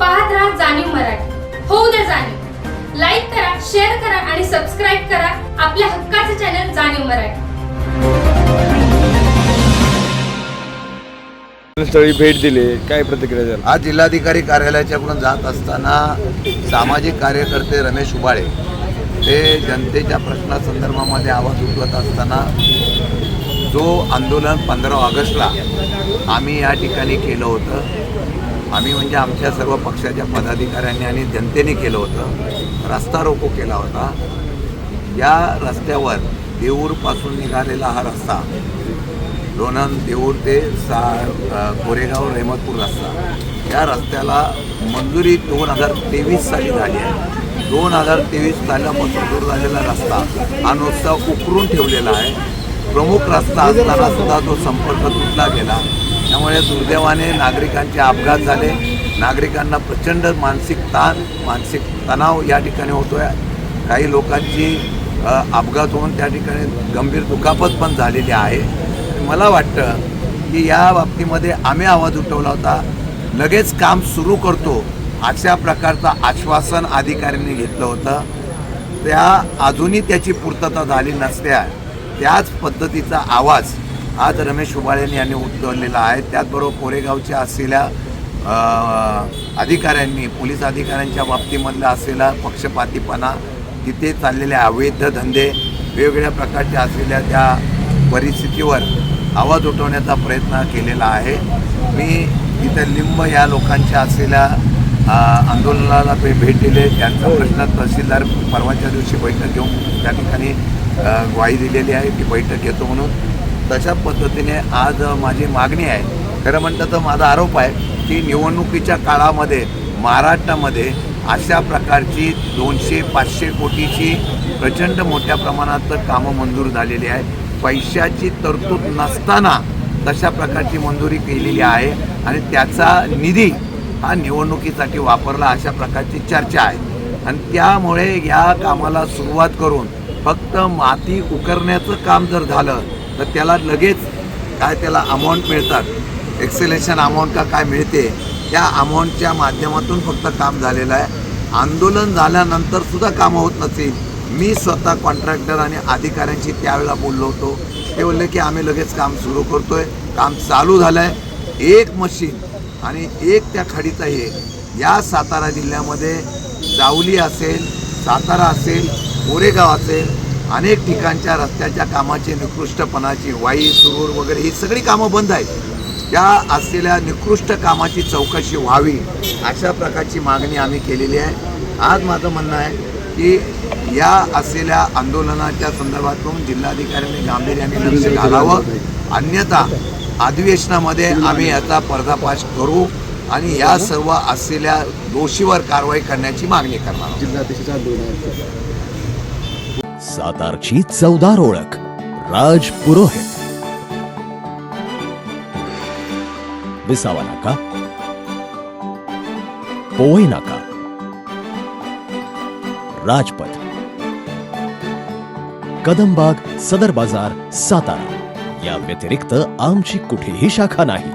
पाहत राहा जाणीव मराठी. होऊ द्या जाणीव. लाईक करा शेअर करा आणि सबस्क्राईब करा आपल्या हक्काचे चॅनल जाणीव मराठी. स्थळी भेट दिली. काय प्रतिक्रिया द्याल? आज जिल्हाधिकारी कार्यालयाच्याकडून जात असताना सामाजिक कार्यकर्ते रमेश उबाळे ते जनतेच्या प्रश्नासंदर्भामध्ये आवाज उठवत असताना जो आंदोलन पंधरा ऑगस्टला आम्ही या ठिकाणी केलं होतं आम्ही म्हणजे आमच्या सर्व पक्षाच्या पदाधिकाऱ्यांनी आणि जनतेने केलं होतं. रस्ता रोको केला होता. या रस्त्यावर देऊरपासून निघालेला हा रस्ता लोणंद देऊर ते सा कोरेगाव रेहमतपूर रस्ता या रस्त्याला मंजुरी दोन हजार तेवीस साली झाली आहे. दोन हजार तेवीस सालीला सुरू झालेला रस्ता हा नुसता उकरून ठेवलेला आहे. प्रमुख रस्ता असताना सुद्धा तो संपर्क तुटला गेला. त्यामुळे दुर्दैवाने नागरिकांचे अपघात झाले. नागरिकांना प्रचंड मानसिक ताण मानसिक तणाव या ठिकाणी होतो आहे काही लोकांची अपघात होऊन त्या ठिकाणी गंभीर दुखापत पण झालेली आहे. मला वाटतं की या बाबतीमध्ये आम्ही आवाज उठवला होता. लगेच काम सुरू करतो अशा प्रकारचं आश्वासन अधिकाऱ्यांनी घेतलं होतं. त्या अजूनही त्याची पूर्तता झाली नसल्या त्याच पद्धतीचा आवाज आज रमेश उबाळे यांनी उद्धवलेला आहे. त्याचबरोबर कोरेगावच्या असलेल्या अधिकाऱ्यांनी पोलीस अधिकाऱ्यांच्या बाबतीमधला असलेला पक्षपातीपणा तिथे चाललेले अवैध धंदे वेगवेगळ्या प्रकारच्या असलेल्या त्या परिस्थितीवर आवाज उठवण्याचा प्रयत्न केलेला आहे. मी इथं लिंब या लोकांच्या असलेल्या आंदोलनाला ते भेट दिले. त्यांचा प्रश्न तहसीलदार परवाच्या दिवशी बैठक घेऊन त्या ठिकाणी ग्वाही दिलेली आहे. ती बैठक घेतो म्हणून. तशा पद्धतीने आज माझी मागणी आहे. खरं म्हणतं तर माझा आरोप आहे की निवडणुकीच्या काळामध्ये महाराष्ट्रामध्ये अशा प्रकारची दोनशे पाचशे कोटीची प्रचंड मोठ्या प्रमाणात कामं मंजूर झालेली आहे. पैशाची तरतूद नसताना तशा प्रकारची मंजुरी केलेली आहे आणि त्याचा निधी हा निवडणुकीसाठी वापरला अशा प्रकारची चर्चा आहे. आणि त्यामुळे या कामाला सुरुवात करून फक्त माती उकरण्याचं काम जर झालं तर त्याला लगेच काय त्याला अमाऊंट मिळतात? एक्सेलेशन अमाऊंट का काय मिळते? त्या अमाऊंटच्या माध्यमातून फक्त काम झालेलं आहे. आंदोलन झाल्यानंतर सुद्धा कामं होत नसतील मी स्वतः कॉन्ट्रॅक्टर आणि अधिकाऱ्यांशी त्यावेळेला बोललो होतो. ते बोलले की आम्ही लगेच काम सुरू करतो आहे काम चालू झालं आहे एक मशीन आणि एक त्या खाडीचं हे. या सातारा जिल्ह्यामध्ये जावली असेल सातारा असेल कोरेगाव असेल अनेक ठिकाणच्या रस्त्याच्या कामाची निकृष्टपणाची वाई सुरूर वगैरे ही सगळी कामं बंद आहेत. या असलेल्या निकृष्ट कामाची चौकशी व्हावी अशा प्रकारची मागणी आम्ही केलेली आहे. आज माझं म्हणणं आहे की या असलेल्या आंदोलनाच्या संदर्भातून जिल्हाधिकाऱ्यांनी गांभीर्याने लक्ष घालावं. अन्यथा अधिवेशनामध्ये आम्ही याचा पर्दाफाश करू आणि या सर्व असलेल्या दोषीवर कारवाई करण्याची मागणी करणार आहोत. सातारची चौदार ओळख राज पुरोहित. विसावा नाका. पोवई नाका. राजपथ. कदमबाग सदर बाजार सातारा. या व्यतिरिक्त आमची कुठेही शाखा नाही.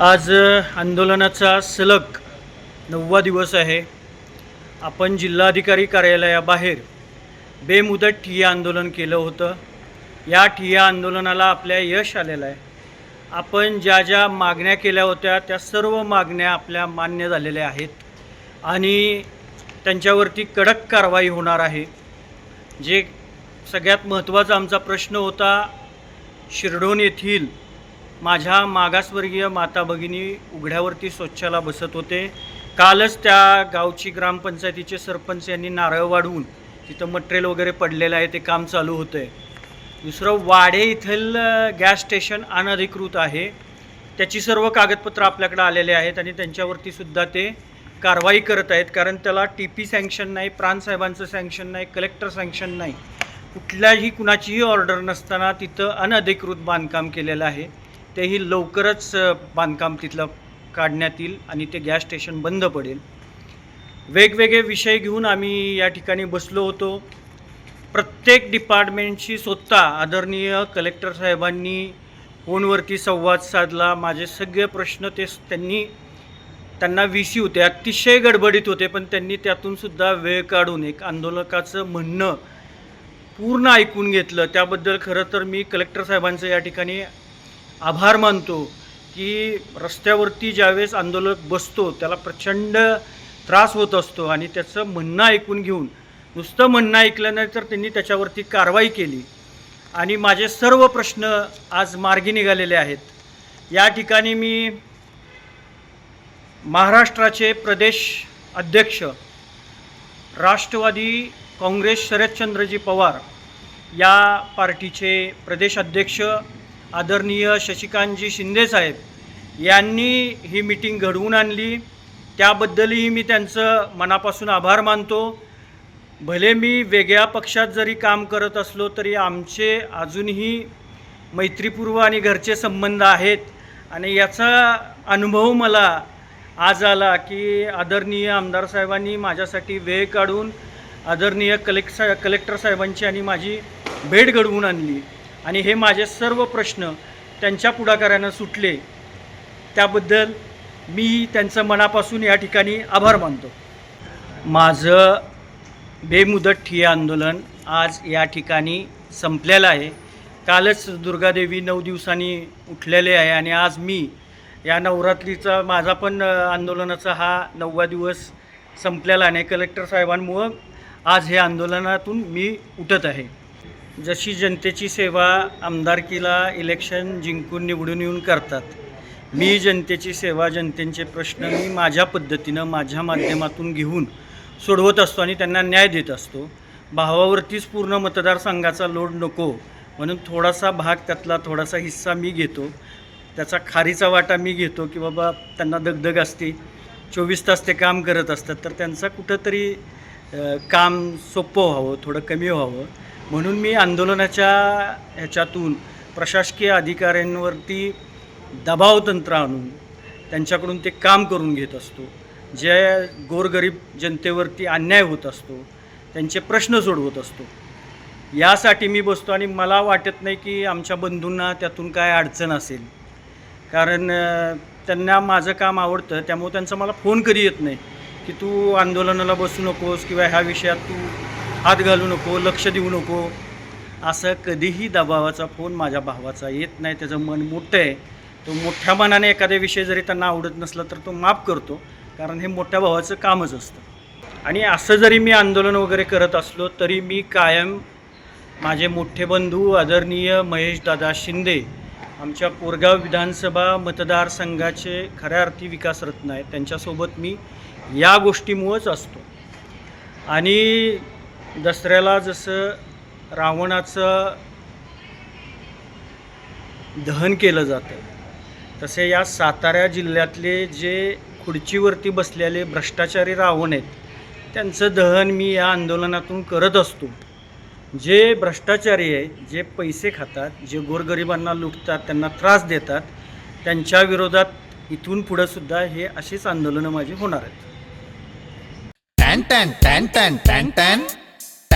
आज आंदोलनाचा सलग नववा दिवस आहे. आपण जिल्हाधिकारी कार्यालयाबाहेर बेमुदत ठिय्या आंदोलन केलं होतं. या ठिय्या आंदोलनाला आपल्या यश आलेलं आहे. आपण ज्या ज्या मागण्या केल्या होत्या त्या सर्व मागण्या आपल्या मान्य झालेल्या आहेत. आणि त्यांच्यावरती कडक कारवाई होणार आहे. जे सगळ्यात महत्त्वाचा आमचा प्रश्न होता शिरडोन येथील माझ्या मागासवर्गीय माता भगिनी उघड्यावरती स्वच्छाला बसत होते. कालच त्या गावची ग्रामपंचायतीचे सरपंच यांनी नारळ वाढवून तिथं मटेरियल वगैरे पडलेलं आहे ते काम चालू होतं आहे दुसरं वाडे इथलं गॅस स्टेशन अनधिकृत आहे. त्याची सर्व कागदपत्रं आपल्याकडे आलेले आहेत आणि त्यांच्यावरती सुद्धा ते कारवाई करत आहेत. कारण त्याला टी पी सँक्शन नाही प्राणसाहेबांचं सँक्शन नाही कलेक्टर सँक्शन नाही. कुठल्याही कुणाचीही ऑर्डर नसताना तिथं अनधिकृत बांधकाम केलेलं आहे. तेही लवकरच बांधकाम तिथलं काढण्यात येईल आणि ते गॅस स्टेशन बंद पडेल. वेगवेगळे विषय घेऊन आम्ही या ठिकाणी बसलो होतो. प्रत्येक डिपार्टमेंटशी स्वतः आदरणीय कलेक्टर साहेबांनी फोनवरती संवाद साधला. माझे सगळे प्रश्न ते त्यांनी त्यांना व्ही सी होते. अतिशय गडबडीत होते पण त्यांनी त्यातून सुद्धा वेळ काढून एक आंदोलकाचं म्हणणं पूर्ण ऐकून घेतलं. त्याबद्दल खरं तर मी कलेक्टर साहेबांचं या ठिकाणी आभार मानतो. की रस्त्यावरती ज्यावेळेस आंदोलक बसतो त्याला प्रचंड त्रास होत असतो आणि त्याचं म्हणणं ऐकून घेऊन नुसतं म्हणणं ऐकलं नाही तर त्यांनी त्याच्यावरती कारवाई केली. आणि माझे सर्व प्रश्न आज मार्गी निघालेले आहेत. या ठिकाणी मी महाराष्ट्राचे प्रदेश अध्यक्ष राष्ट्रवादी काँग्रेस शरदचंद्रजी पवार या पार्टीचे प्रदेश अध्यक्ष आदरणीय शशिकांतजी शिंदेसाहेब यांनी ही मीटिंग घडवून आणली. त्याबद्दलही मी त्यांचं मनापासून आभार मानतो. भले मी वेगळ्या पक्षात जरी काम करत असलो तरी आमचे अजूनही मैत्रीपूर्व आणि घरचे संबंध आहेत. आणि याचा अनुभव मला आज आला की आदरणीय आमदार साहेबांनी माझ्यासाठी वेळ काढून आदरणीय कलेक्ट सा कलेक्टर साहेबांची आणि माझी भेट घडवून आणली. आणि हे माझे सर्व प्रश्न त्यांच्या पुढाकारानं सुटले. त्याबद्दल मी त्यांचं मनापासून या ठिकाणी आभार मानतो. माझं बेमुदत ठिय्या आंदोलन आज या ठिकाणी संपलेलं आहे. कालच दुर्गादेवी नऊ दिवसांनी उठलेले आहे आणि आज मी या नवरात्रीचा माझा पण आंदोलनाचा हा नववा दिवस संपलेला आहे कलेक्टर साहेबांमुळं आज हे आंदोलनातून मी उठत आहे. जशी जनतेची सेवा आमदारकीला इलेक्शन जिंकून निवडून येऊन करतात मी जनतेची सेवा जनतेचे प्रश्न मी माझ्या पद्धतीनं माझ्या माध्यमातून घेऊन सोडवत असतो आणि त्यांना न्याय देत असतो. भावावरतीच पूर्ण मतदारसंघाचा लोड नको म्हणून थोडासा भाग त्यातला थोडासा हिस्सा मी घेतो. त्याचा खारीचा वाटा मी घेतो की बाबा त्यांना दगदग असते चोवीस तास ते काम करत असतात तर त्यांचा कुठंतरी काम सोपं व्हावं थोडं कमी व्हावं. म्हणून मी आंदोलनाच्या ह्याच्यातून प्रशासकीय अधिकाऱ्यांवरती दबाव तंत्र आणून त्यांच्याकडून ते काम करून घेत असतो. जे गोरगरीब जनतेवरती अन्याय होत असतो त्यांचे प्रश्न सोडवत असतो. यासाठी मी बसतो आणि मला वाटत नाही की आमच्या बंधूंना त्यातून काय अडचण असेल. कारण त्यांना माझं काम आवडतं त्यामुळे त्यांचा मला फोन कधी येत नाही की तू आंदोलनाला बसू नकोस किंवा ह्या विषयात तू हात घालू नको लक्ष देऊ नको. असं कधीही दबावाचा फोन माझ्या भावाचा येत नाही त्याचं मन मोठं आहे. तो मोठ्या मनाने एखाद्या विषय जरी त्यांना आवडत नसला तर तो माफ करतो कारण हे मोठ्या भावाचं कामच असतं. आणि असं जरी मी आंदोलन वगैरे करत असलो तरी मी कायम माझे मोठे बंधू आदरणीय महेशदादा शिंदे आमच्या कोरगाव विधानसभा मतदारसंघाचे खऱ्या अर्थी विकासरत्न आहेत. त्यांच्यासोबत मी या गोष्टीमुळंच असतो. आणि दसऱ्याला जसं रावणाचं दहन केलं जातं तसे या सातारा जिल्ह्यातले जे खुर्चीवरती बसलेले भ्रष्टाचारी रावण आहेत त्यांचं दहन मी या आंदोलनातून करत असतो. जे भ्रष्टाचारी आहेत जे पैसे खातात जे गोरगरिबांना लुटतात त्यांना त्रास देतात त्यांच्या विरोधात इथून पुढं सुद्धा हे अशीच आंदोलनं माझी होणार आहेत. टॅन टॅन टॅन टॅन टॅन टॅन.